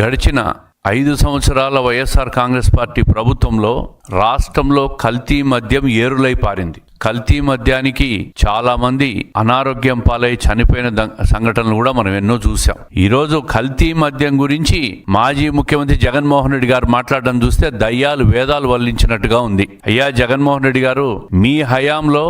గడిచిన ఐదు సంవత్సరాల వైఎస్ఆర్ కాంగ్రెస్ పార్టీ ప్రభుత్వంలో రాష్ట్రంలో కల్తీ మద్యం ఏరులై పారింది. కల్తీ మద్యానికి చాలా మంది అనారోగ్యం పాలై చనిపోయిన సంఘటనలు కూడా మనం ఎన్నో చూసాం ఈరోజు కల్తీ మద్యం గురించి మాజీ ముఖ్యమంత్రి జగన్మోహన్ రెడ్డి గారు మాట్లాడడం చూస్తే దయ్యాలు వేదాలు వల్లించినట్టుగా ఉంది. అయ్యా జగన్మోహన్ రెడ్డి గారు మీ హయాంలో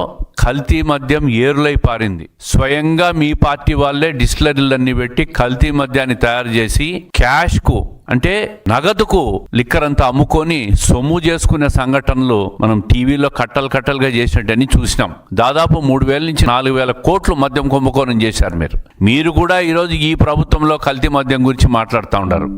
కల్తీ మద్యం ఏరులై పారింది. స్వయంగా మీ పార్టీ వాళ్ళే డిస్టిలరీలన్నీ పెట్టి కల్తీ మద్యాన్ని తయారు చేసి క్యాష్కు అంటే నగదుకు లిక్కర్ అంతా అమ్ముకొని సొమ్ము చేసుకునే సంఘటనలు మనం టీవీలో కట్టలు కట్టలుగా చేసినట్టని చూసినాం. దాదాపు మూడు వేల నుంచి నాలుగు వేల కోట్లు మద్యం కుంభకోణం చేశారు మీరు. మీరు కూడా ఈరోజు ఈ ప్రభుత్వంలో కల్తీ మద్యం గురించి మాట్లాడుతూ ఉన్నారు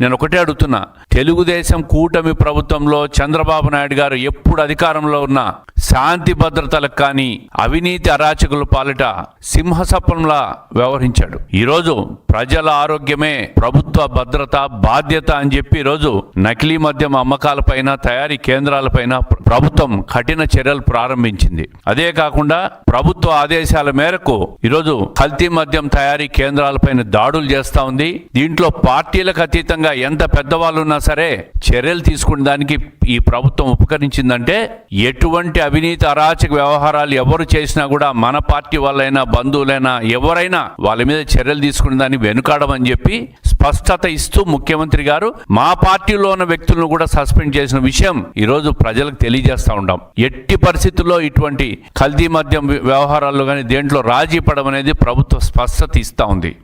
నేను ఒకటే అడుగుతున్నా తెలుగుదేశం కూటమి ప్రభుత్వంలో చంద్రబాబు నాయుడు గారు ఎప్పుడు అధికారంలో ఉన్నా శాంతి భద్రతలకు కానీ అవినీతి అరాచకుల పాలిట సింహసపంలా వ్యవహరించాడు. ఈరోజు ప్రజల ఆరోగ్యమే ప్రభుత్వ భద్రత బాధ్యత అని చెప్పి ఈరోజు నకిలీ మద్యం అమ్మకాలపైన తయారీ కేంద్రాలపైన ప్రభుత్వం కఠిన చర్యలు ప్రారంభించింది. అదే కాకుండా ప్రభుత్వ ఆదేశాల మేరకు ఈరోజు కల్తీ మద్యం తయారీ కేంద్రాలపైన దాడులు చేస్తా ఉంది. దీంట్లో పార్టీలకు అతీతంగా ఎంత పెద్దవాళ్ళు ఉన్నా సరే చర్యలు తీసుకునే దానికి ఈ ప్రభుత్వం ఉపకరించిందంటే ఎటువంటి అవినీతి అరాచక వ్యవహారాలు ఎవరు చేసినా కూడా మన పార్టీ వాళ్ళైనా బంధువులైనా ఎవరైనా వాళ్ళ మీద చర్యలు తీసుకునే దాన్ని వెనుకాడమని చెప్పి స్పష్టత ఇస్తూ ముఖ్యమంత్రి గారు మా పార్టీలో ఉన్న వ్యక్తులను కూడా సస్పెండ్ చేసిన విషయం ఈరోజు ప్రజలకు తెలియజేస్తూ ఉంటాం ఎట్టి పరిస్థితుల్లో ఇటువంటి కల్దీ మద్యం వ్యవహారాల్లో కానీ దేంట్లో రాజీ పడమనేది ప్రభుత్వం ప్రభుత్వ స్పష్టత ఇస్తూ ఉంది.